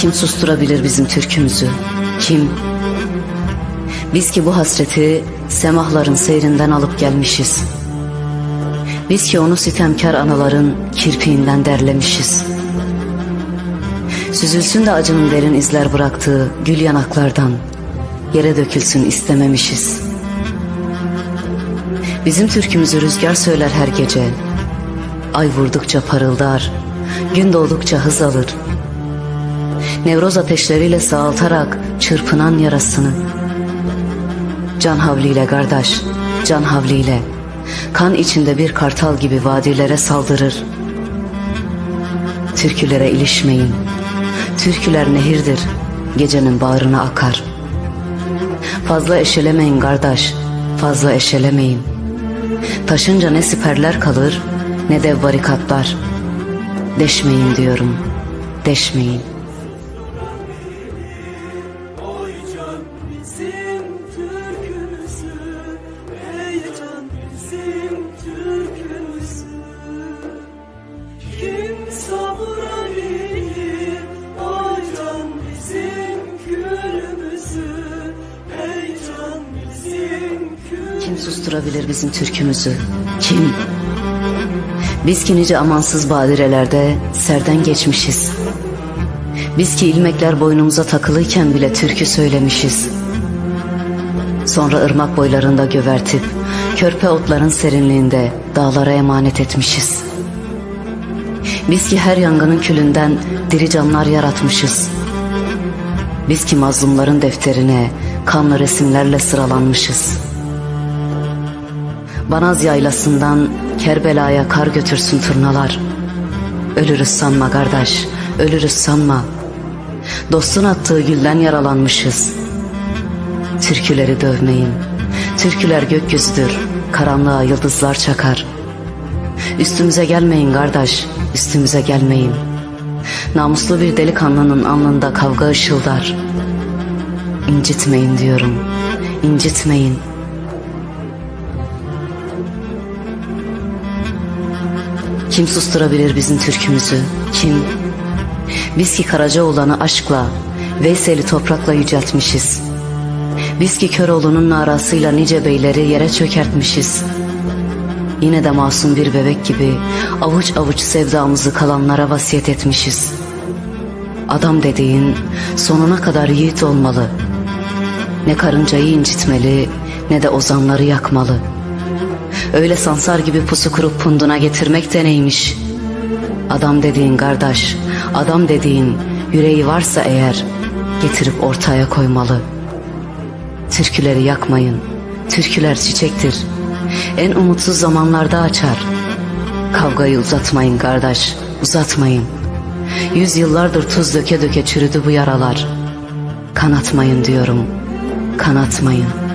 Kim susturabilir bizim türkümüzü? Kim? Biz ki bu hasreti semahların seyrinden alıp gelmişiz. Biz ki onu sitemkar anaların kirpiğinden derlemişiz. Süzülsün de acının derin izler bıraktığı gül yanaklardan yere dökülsün istememişiz. Bizim türkümüzü rüzgar söyler her gece. Ay vurdukça parıldar, gün doğdukça hız alır. Nevroz ateşleriyle sağaltarak çırpınan yarasını. Can havliyle kardeş, can havliyle. Kan içinde bir kartal gibi vadilere saldırır. Türkülere ilişmeyin. Türküler nehirdir, gecenin bağrına akar. Fazla eşelemeyin kardeş, fazla eşelemeyin. Taşınca ne siperler kalır, ne de barikatlar. Deşmeyin diyorum, deşmeyin. Kim susturabilir bizim türkümüzü? Kim? Biz ki nice amansız badirelerde serden geçmişiz. Biz ki ilmekler boynumuza takılıyken bile türkü söylemişiz. Sonra ırmak boylarında gövertip, körpe otların serinliğinde dağlara emanet etmişiz. Biz ki her yangının külünden diri canlar yaratmışız. Biz ki mazlumların defterine kanlı resimlerle sıralanmışız. Banaz yaylasından Kerbela'ya kar götürsün turnalar. Ölürüz sanma kardeş, ölürüz sanma. Dostun attığı gülden yaralanmışız. Türküleri dövmeyin. Türküler gökyüzüdür, karanlığa yıldızlar çakar. Üstümüze gelmeyin kardeş, üstümüze gelmeyin. Namuslu bir delikanlının alnında kavga ışıldar. İncitmeyin diyorum, incitmeyin. Kim susturabilir bizim türkümüzü? Kim? Biz ki Karacaoğlan'ı aşkla, Veysel'i toprakla yüceltmişiz. Biz ki Köroğlu'nun narasıyla nice beyleri yere çökertmişiz. Yine de masum bir bebek gibi avuç avuç sevdamızı kalanlara vasiyet etmişiz. Adam dediğin sonuna kadar yiğit olmalı. Ne karıncayı incitmeli ne de ozanları yakmalı.'' Öyle sansar gibi pusu kurup punduna getirmek de neymiş? Adam dediğin kardeş, adam dediğin yüreği varsa eğer getirip ortaya koymalı. Türküleri yakmayın, türküler çiçektir. En umutsuz zamanlarda açar. Kavgayı uzatmayın kardeş, uzatmayın. Yüz yıllardır tuz döke döke çürüdü bu yaralar. Kanatmayın diyorum, kanatmayın.''